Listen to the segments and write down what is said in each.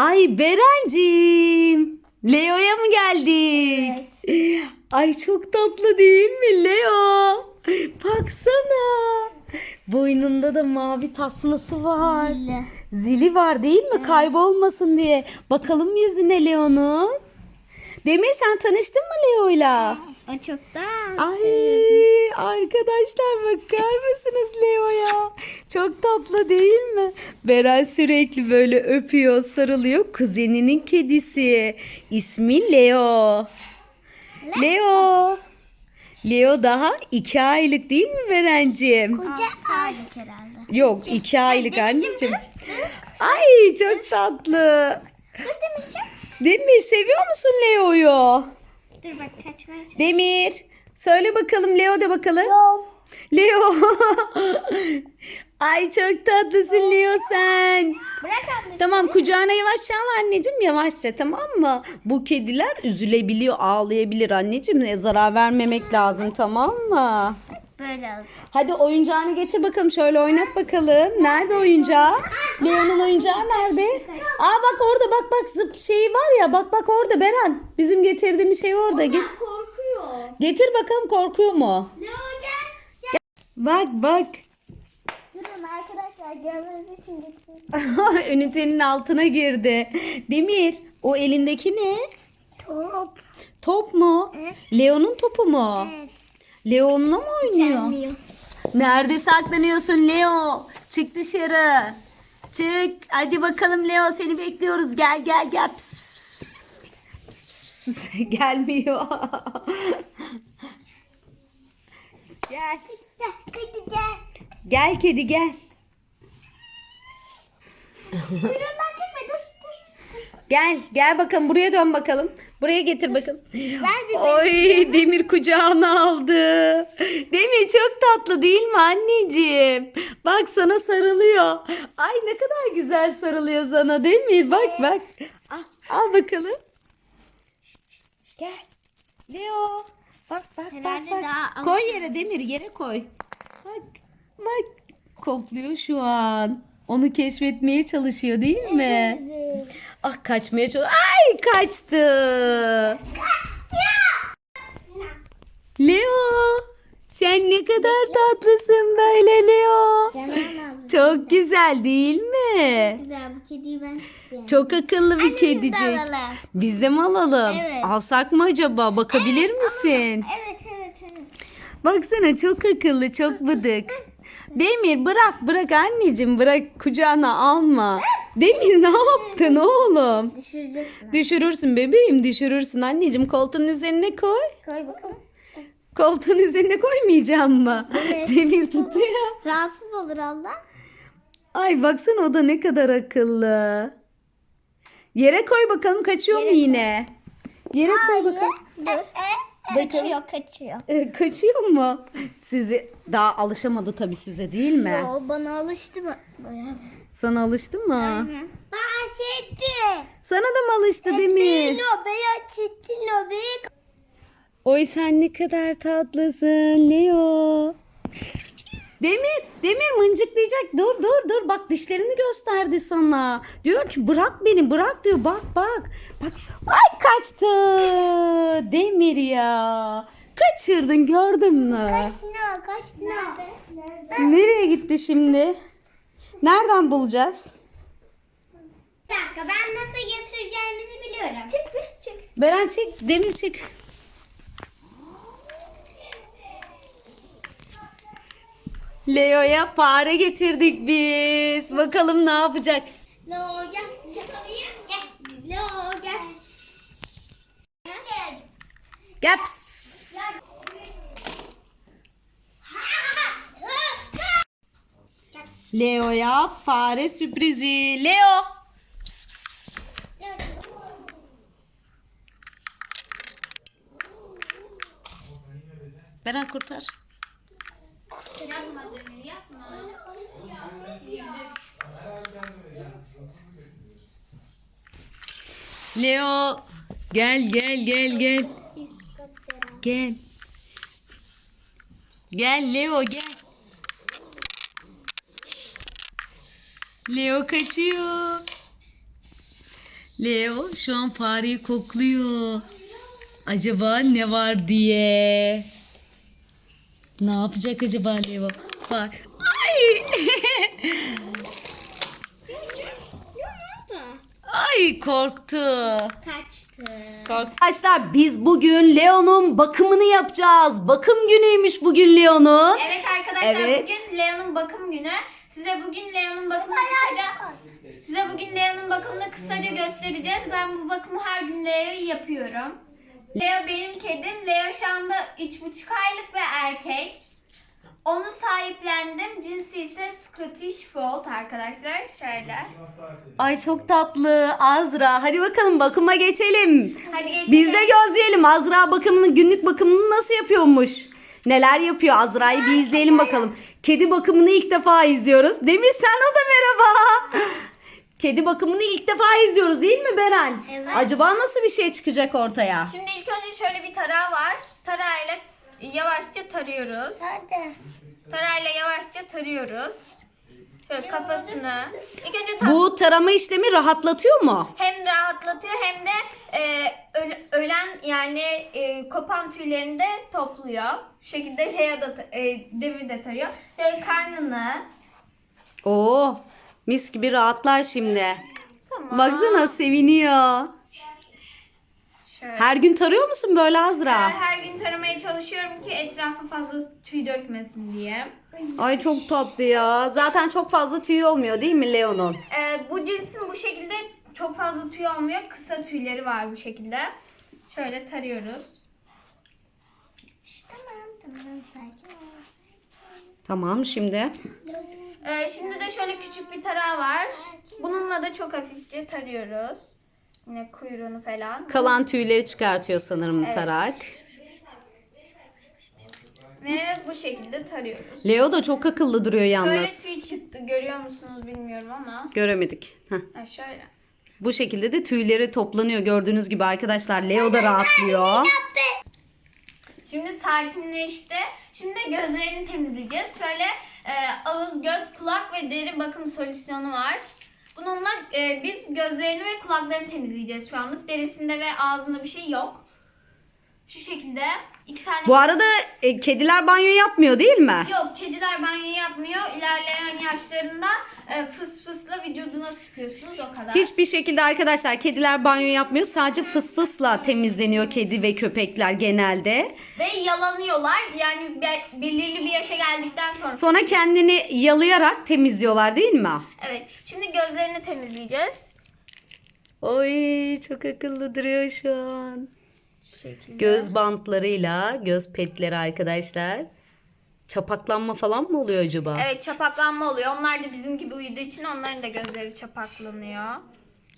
Ay Berencim. Leo'ya mı geldik? Ay çok tatlı değil mi Leo? Baksana. Boynunda da mavi tasması var. Zili. Zili var değil mi? Kaybolmasın diye. Bakalım yüzüne Leo'nun. Demir sen tanıştın mı Leo'yla? O çoktan. Ay arkadaşlar bakar mısınız Leo'ya? Çok tatlı değil mi? Beren sürekli böyle öpüyor, sarılıyor. Kuzeninin kedisi. İsmi Leo. Leo. Leo daha iki aylık değil mi Berencim? Koca aylık herhalde. Yok iki aylık anneciğim. Ay çok tatlı. Dur Demirciğim. Demir seviyor musun Leo'yu? Dur bak kaçmaya çalış. Demir söyle bakalım Leo de bakalım. Yok. Leo. Ay çok tatlısın Leo sen. Bırak abla. Tamam kucağına yavaşça al anneciğim yavaşça tamam mı? Bu kediler üzülebiliyor ağlayabilir anneciğim. Zarar vermemek lazım tamam mı? Böyle al. Hadi oyuncağını getir bakalım şöyle oynat bakalım. Nerede oyuncağı? Leo'nun oyuncağı nerede? Aa bak orada bak bak zıp şeyi var ya bak bak orada Beren. Bizim getirdiğimiz şey orada. Get korkuyor. getir bakalım korkuyor mu? Leo gel. Bak bak. Durun arkadaşlar görmeniz için getirdim. Ünitenin altına girdi. Demir o elindeki ne? Top. Top mu? Evet. Leo'nun topu mu? Evet. Leo'nunla mı oynuyor? Gelmiyor. Nerede saklanıyorsun Leo? Çık dışarı. Çık. Hadi bakalım Leo seni bekliyoruz. Gel gel gel. Pıs, pıs, pıs, pıs. Pıs, pıs. Gelmiyor. gel. Hadi gel. Gel kedi gel. Kuyruğundan çekme dur. dur. Gel gel bakalım buraya dön bakalım. Buraya getir bakalım. Ver bir Oy Demir kucağına aldı. Demir çok tatlı değil mi anneciğim? Bak sana sarılıyor. Ay ne kadar güzel sarılıyor sana Demir. Bak bak. Al, al bakalım. Gel. Leo. Bak bak bak. Herhalde bak. daha Koy yere Demir yere koy. Bak bak. Kokluyor şu an. Onu keşfetmeye çalışıyor değil mi? Evet. Ah kaçmaya çalış. Ay kaçtı. Leo. Sen ne kadar tatlısın böyle Leo. Canan abla. Çok güzel değil mi? Güzel bu kediyi ben çok beğendim. Çok akıllı bir de kedicik. alalım. Biz de mi alalım? Evet. Alsak mı acaba? Bakabilir misin? Evet evet evet. Baksana çok akıllı, çok bıdık. Demir bırak bırak anneciğim bırak kucağına alma. Demir ne yaptın oğlum? Düşüreceksin. Düşürürsün bebeğim düşürürsün anneciğim koltuğun üzerine koy. Koy bakalım. Koltuğun üzerine koymayacağım mı? Evet. Demir tutuyor. Rahatsız olur abla. Ay baksana o da ne kadar akıllı. Yere koy bakalım kaçıyor mu yine? Yere koy bakalım. Dur. Kaçıyor kaçıyor. Ee, kaçıyor mu? Sizi daha alışamadı tabii size değil mi? O bana alıştı mı? Sana alıştı mı? Bahsetti. Sana da mı alıştı Demir? o beyaz çetin o beyaz. Oy sen ne kadar tatlısın Leo. Demir, Demir mıncıklayacak. Dur dur dur bak dişlerini gösterdi sana. Diyor ki bırak beni bırak diyor. Bak bak. Bak ay kaçtı. Demir ya. Kaçırdın gördün mü? Ne kaç nerede? Nereye gitti şimdi? Nereden bulacağız? Bir dakika ben nasıl getireceğimizi biliyorum. Çık bir çık. Beren çek, Demir çık. Leo'ya fare getirdik biz. Bakalım ne yapacak. Lo gel. Gel. Lo gel. Gel. Gel. pıs, pıs, pıs, pıs. Leo'ya fare sürprizi. Leo. Pıs, pıs, pıs, pıs. Beren kurtar. Leo gel gel gel gel. Gel. Gel Leo gel. Leo kaçıyor. Leo şu an fareyi kokluyor. Acaba ne var diye. Ne yapacak acaba Leo? Bak. Ay. Ay korktu. Kaçtı. Arkadaşlar biz bugün Leo'nun bakımını yapacağız. Bakım günüymüş bugün Leo'nun. Evet arkadaşlar Evet. bugün Leo'nun bakım günü. Size bugün Leo'nun bakımını kısaca Size bugün Leo'nun bakımını kısaca göstereceğiz. Ben bu bakımı her gün Leo'yu yapıyorum. Leo benim kedim. Leo şu anda 3,5 aylık ve erkek. Onu sahiplendim. Cinsi ise Scottish Fold arkadaşlar. Şöyle. Ay çok tatlı Azra. Hadi bakalım bakıma geçelim. Hadi geçelim. Biz de gözleyelim Azra bakımını günlük bakımını nasıl yapıyormuş. Neler yapıyor Azra'yı bir izleyelim bakalım. Kedi bakımını ilk defa izliyoruz. Demir sen o da merhaba. Kedi bakımını ilk defa izliyoruz değil mi Beren? Evet. Acaba nasıl bir şey çıkacak ortaya? Şimdi ilk önce şöyle bir tarağı var. Tarağıyla yavaşça tarıyoruz. Hadi. Tarayla yavaşça tarıyoruz. Şöyle kafasını. İlk önce ta- Bu tarama işlemi rahatlatıyor mu? hem rahatlatıyor hem de e, öl- ölen yani e, kopan tüylerini de topluyor. Şu şekilde Lea da ta- e, Demir de tarıyor. Şöyle karnını. Oo, mis gibi rahatlar şimdi. Tamam. Baksana seviniyor. Şöyle. Her gün tarıyor musun böyle Azra? Ben her gün taramaya çalışıyorum ki etrafa fazla tüy dökmesin diye. Ay çok tatlı ya. Zaten çok fazla tüy olmuyor değil mi Leo'nun? E, bu cinsin bu şekilde çok fazla tüy olmuyor. Kısa tüyleri var bu şekilde. Şöyle tarıyoruz. Tamam tamam sakin ol. Tamam şimdi. Ee, şimdi de şöyle küçük bir tarağı var. Bununla da çok hafifçe tarıyoruz. Yine kuyruğunu falan. Kalan tüyleri çıkartıyor sanırım Evet. tarak. Ve bu şekilde tarıyoruz. Leo da çok akıllı duruyor yalnız. tüy çıktı. Görüyor musunuz bilmiyorum ama. Göremedik. Heh. Ha şöyle. Bu şekilde de tüyleri toplanıyor gördüğünüz gibi arkadaşlar. Leo da rahatlıyor. Şimdi sakinleşti. Şimdi gözlerini temizleyeceğiz. Şöyle e, ağız, göz, kulak ve deri bakım solüsyonu var. Bununla e, biz gözlerini ve kulaklarını temizleyeceğiz şu anlık. Derisinde ve ağzında bir şey yok. Şu şekilde iki tane Bu arada e, kediler banyo yapmıyor değil mi? Yok kediler banyo yapmıyor. İlerleyen yaşlarında e, fıs fısla vücuduna sıkıyorsunuz o kadar. Hiçbir şekilde arkadaşlar kediler banyo yapmıyor. Sadece fıs fısla temizleniyor kedi ve köpekler genelde. Ve yalanıyorlar. Yani be- belirli bir yaşa geldikten sonra. Sonra kendini yalayarak temizliyorlar değil mi? Evet. Şimdi gözlerini temizleyeceğiz. Oy çok akıllı duruyor şu an. Şekilde. Göz bantlarıyla göz petleri arkadaşlar. Çapaklanma falan mı oluyor acaba? Evet çapaklanma oluyor. Onlar da bizim gibi uyuduğu için onların da gözleri çapaklanıyor.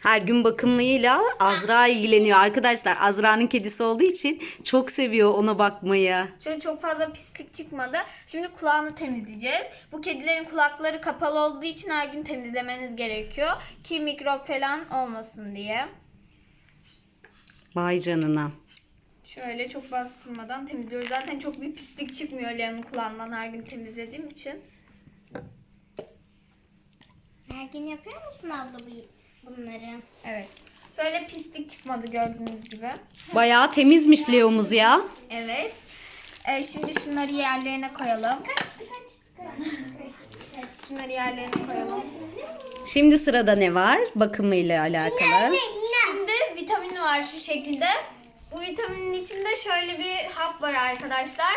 Her gün bakımlıyla Azra ilgileniyor arkadaşlar. Azra'nın kedisi olduğu için çok seviyor ona bakmayı. Şöyle çok fazla pislik çıkmadı. Şimdi kulağını temizleyeceğiz. Bu kedilerin kulakları kapalı olduğu için her gün temizlemeniz gerekiyor. Ki mikrop falan olmasın diye. Vay canına. Şöyle çok bastırmadan temizliyoruz. Zaten çok bir pislik çıkmıyor Leon'un kulağından her gün temizlediğim için. Her gün yapıyor musun abla bu- bunları? Evet. Şöyle pislik çıkmadı gördüğünüz gibi. Bayağı temizmiş Leo'muz ya. Evet. Ee, şimdi şunları yerlerine koyalım. Şunları yerlerine koyalım. Şimdi sırada ne var? Bakımıyla alakalı. Şimdi vitamin var şu şekilde. Vitaminin içinde şöyle bir hap var arkadaşlar.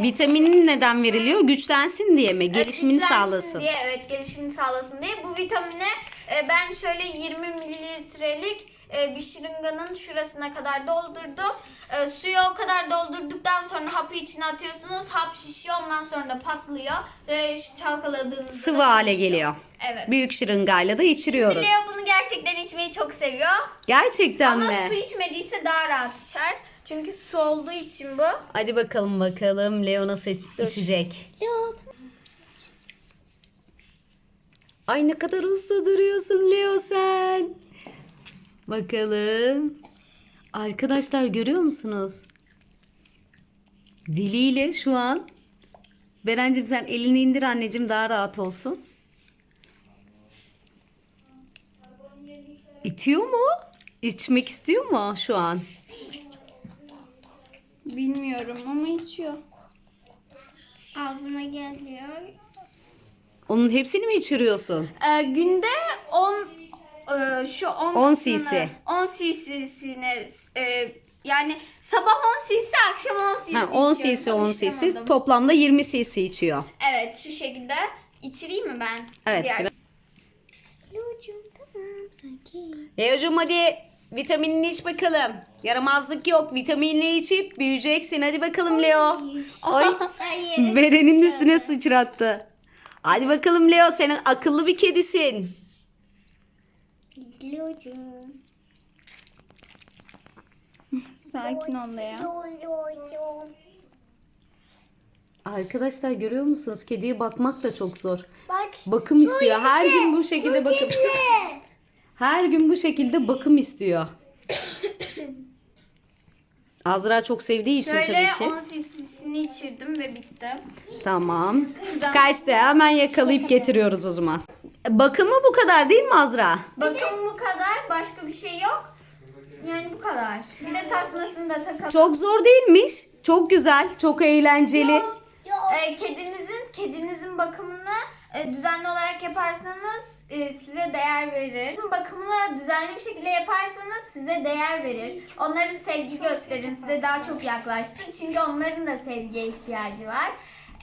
Vitaminin neden veriliyor? Güçlensin diye mi? Gelişimini güçlensin sağlasın. Diye, evet gelişimini sağlasın diye. Bu vitamine e, ben şöyle 20 mililitrelik e, bir şırınganın şurasına kadar doldurdum. E, suyu o kadar doldurduktan sonra hapı içine atıyorsunuz. Hap şişiyor ondan sonra da patlıyor. Ve çalkaladığınızda Sıvı da hale geliyor. Evet. Büyük şırıngayla da içiriyoruz. Leo bunu gerçekten içmeyi çok seviyor. Gerçekten Ama mi? su içmediyse daha rahat içer. Çünkü su olduğu için bu. Hadi bakalım bakalım Leo nasıl iç- içecek. Yok. Ay ne kadar hızlı duruyorsun Leo sen. Bakalım. Arkadaşlar görüyor musunuz? Diliyle şu an. Berencim sen elini indir anneciğim daha rahat olsun. İtiyor mu? İçmek istiyor mu şu an? Bilmiyorum ama içiyor. Ağzıma geliyor. Onun hepsini mi içiriyorsun? Ee, günde 10 e, şu 10 10 kısmını- cc. 10 cc'sine e, yani sabah 10 cc akşam 10 cc Ha, 10 içiyorum. cc 10 cc Alıştıramadım. toplamda 20 cc içiyor. Evet şu şekilde içireyim mi ben? Evet. Biraz- Lucuğum tamam sanki. Leo'cum hadi vitaminini iç bakalım. Yaramazlık yok. Vitaminini içip büyüyeceksin. Hadi bakalım Leo. Ay. Hayır. Berenin üstüne sıçrattı. Hadi bakalım Leo senin akıllı bir kedisin. Lucuğum. Sakin ol Lea. Lucuğum. Arkadaşlar görüyor musunuz? Kediye bakmak da çok zor. Bak. Bakım istiyor. Her gün bu şekilde bakım. Her gün bu şekilde bakım istiyor. Azra çok sevdiği için Şöyle tabii ki. 10 cc'sini içirdim ve bitti. Tamam. Kaçtı. Hemen yakalayıp getiriyoruz o zaman. Bakımı bu kadar değil mi Azra? Bakın bu kadar. Başka bir şey yok. Yani bu kadar. Bir de tasmasını da takalım. Çok zor değilmiş. Çok güzel, çok eğlenceli. Ee, kedinizin kedinizin bakımını e, düzenli olarak yaparsanız e, size değer verir. Bakımını düzenli bir şekilde yaparsanız size değer verir. Onlara sevgi gösterin, size daha çok yaklaşsın. Çünkü onların da sevgiye ihtiyacı var.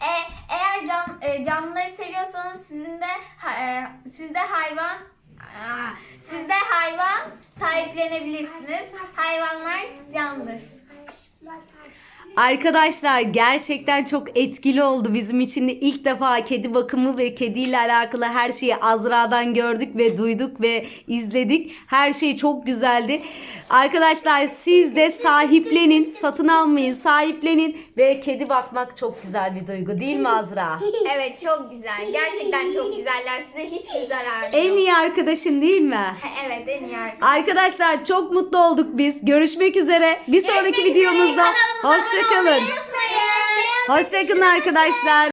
E, eğer can, e, canlıları seviyorsanız sizin de e, siz de hayvan siz de hayvan sahiplenebilirsiniz. Hayvanlar candır. Arkadaşlar gerçekten çok etkili oldu bizim için de ilk defa kedi bakımı ve kediyle alakalı her şeyi Azra'dan gördük ve duyduk ve izledik. Her şey çok güzeldi. Arkadaşlar siz de sahiplenin, satın almayın, sahiplenin ve kedi bakmak çok güzel bir duygu değil mi Azra? Evet çok güzel. Gerçekten çok güzeller. Size hiçbir zararı yok. En iyi arkadaşın değil mi? Evet en iyi arkadaş. Arkadaşlar çok mutlu olduk biz. Görüşmek üzere. Bir sonraki Görüşmek üzere. videomuzda Kanalımıza abone hoşçakalın. Hoşçakalın arkadaşlar.